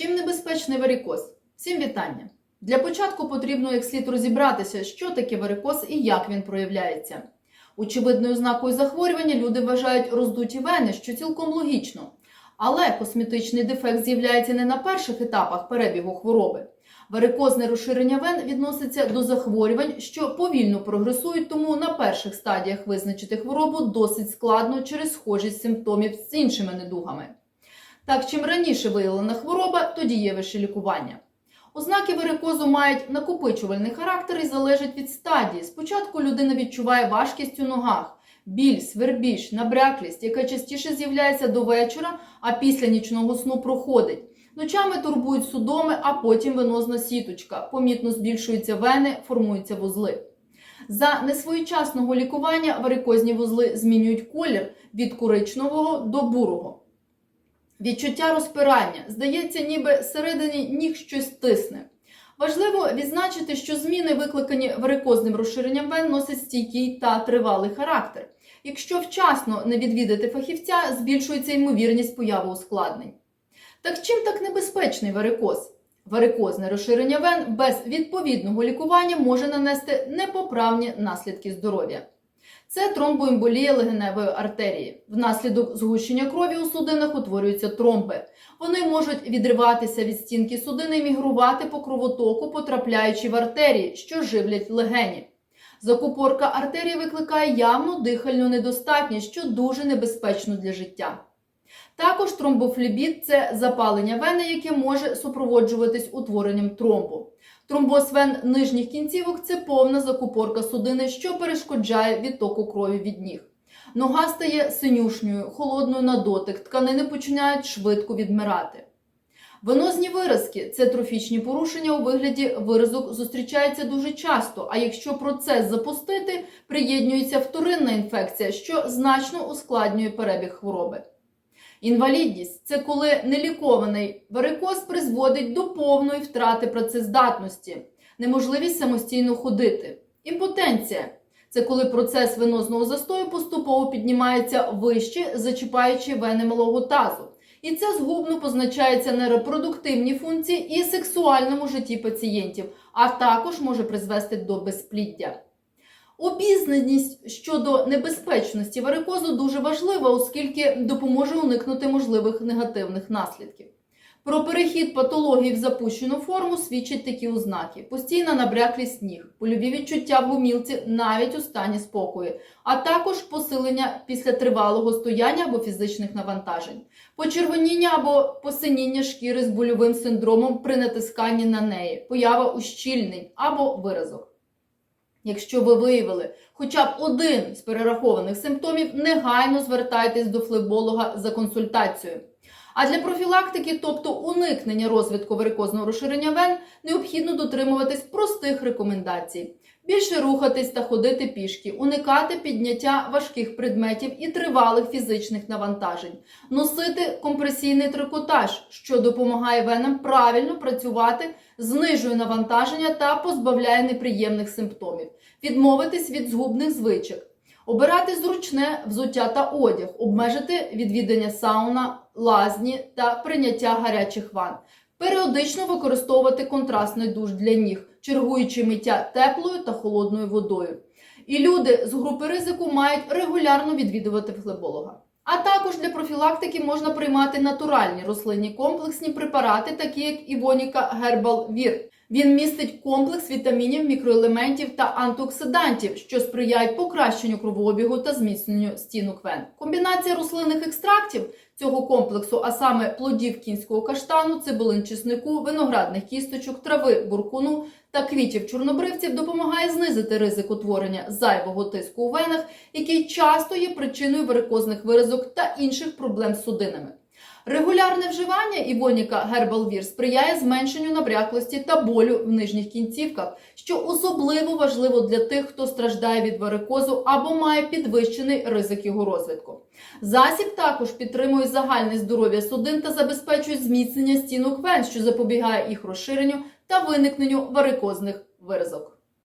Чим небезпечний варикоз? Всім вітання! Для початку потрібно як слід розібратися, що таке варикоз і як він проявляється. Очевидною ознакою захворювання люди вважають роздуті вени, що цілком логічно. Але косметичний дефект з'являється не на перших етапах перебігу хвороби. Варикозне розширення вен відноситься до захворювань, що повільно прогресують, тому на перших стадіях визначити хворобу досить складно через схожість симптомів з іншими недугами. Так, чим раніше виявлена хвороба, то дієвіше лікування. Ознаки варикозу мають накопичувальний характер і залежать від стадії. Спочатку людина відчуває важкість у ногах, біль, свербіж, набряклість, яка частіше з'являється до вечора, а після нічного сну проходить. Ночами турбують судоми, а потім венозна сіточка. Помітно збільшуються вени, формуються вузли. За несвоєчасного лікування варикозні вузли змінюють колір від коричневого до бурого. Відчуття розпирання. Здається, ніби всередині ніг щось тисне. Важливо відзначити, що зміни, викликані варикозним розширенням вен, носять стійкий та тривалий характер. Якщо вчасно не відвідати фахівця, збільшується ймовірність появи ускладнень. Так чим так небезпечний варикоз? Варикозне розширення вен без відповідного лікування може нанести непоправні наслідки здоров'я. Це тромбоемболія легеневої артерії. Внаслідок згущення крові у судинах утворюються тромби. Вони можуть відриватися від стінки судини і мігрувати по кровотоку, потрапляючи в артерії, що живлять легені. Закупорка артерії викликає явну дихальну недостатність, що дуже небезпечно для життя. Також тромбофлебіт – це запалення вени, яке може супроводжуватись утворенням тромбу. Тромбоз вен нижніх кінцівок це повна закупорка судини, що перешкоджає відтоку крові від ніг. Нога стає синюшньою, холодною на дотик, тканини починають швидко відмирати. Венозні виразки це трофічні порушення у вигляді виразок зустрічаються дуже часто, а якщо процес запустити, приєднується вторинна інфекція, що значно ускладнює перебіг хвороби. Інвалідність це коли нелікований варикоз призводить до повної втрати працездатності, неможливість самостійно ходити. Імпотенція це коли процес венозного застою поступово піднімається вище, зачіпаючи вени малого тазу. І це згубно позначається на репродуктивній функції і сексуальному житті пацієнтів, а також може призвести до безпліддя. Обізнаність щодо небезпечності варикозу дуже важлива, оскільки допоможе уникнути можливих негативних наслідків. Про перехід патології в запущену форму свідчать такі ознаки: постійна набряклість ніг, польові відчуття в гумілці навіть у стані спокою, а також посилення після тривалого стояння або фізичних навантажень, почервоніння або посиніння шкіри з больовим синдромом при натисканні на неї, поява ущільнень або виразок. Якщо ви виявили хоча б один з перерахованих симптомів, негайно звертайтесь до флеболога за консультацією. А для профілактики, тобто уникнення розвитку варикозного розширення вен, необхідно дотримуватись простих рекомендацій: більше рухатись та ходити пішки, уникати підняття важких предметів і тривалих фізичних навантажень, носити компресійний трикотаж, що допомагає венам правильно працювати, знижує навантаження та позбавляє неприємних симптомів, відмовитись від згубних звичок. Обирати зручне взуття та одяг, обмежити відвідання сауна, лазні та прийняття гарячих ванн, періодично використовувати контрастний душ для ніг, чергуючи миття теплою та холодною водою. І люди з групи ризику мають регулярно відвідувати флеболога. А також для профілактики можна приймати натуральні рослинні комплексні препарати, такі як Івоніка Гербал Вір. Він містить комплекс вітамінів, мікроелементів та антиоксидантів, що сприяють покращенню кровообігу та зміцненню стінок вен. Комбінація рослинних екстрактів цього комплексу, а саме плодів кінського каштану, цибулин чеснику, виноградних кісточок, трави буркуну та квітів чорнобривців, допомагає знизити ризик утворення зайвого тиску у венах, який часто є причиною варикозних виразок та інших проблем з судинами. Регулярне вживання Івоніка Гербалвір сприяє зменшенню набряклості та болю в нижніх кінцівках, що особливо важливо для тих, хто страждає від варикозу або має підвищений ризик його розвитку. Засіб також підтримує загальне здоров'я судин та забезпечує зміцнення стінок вен, що запобігає їх розширенню та виникненню варикозних виразок.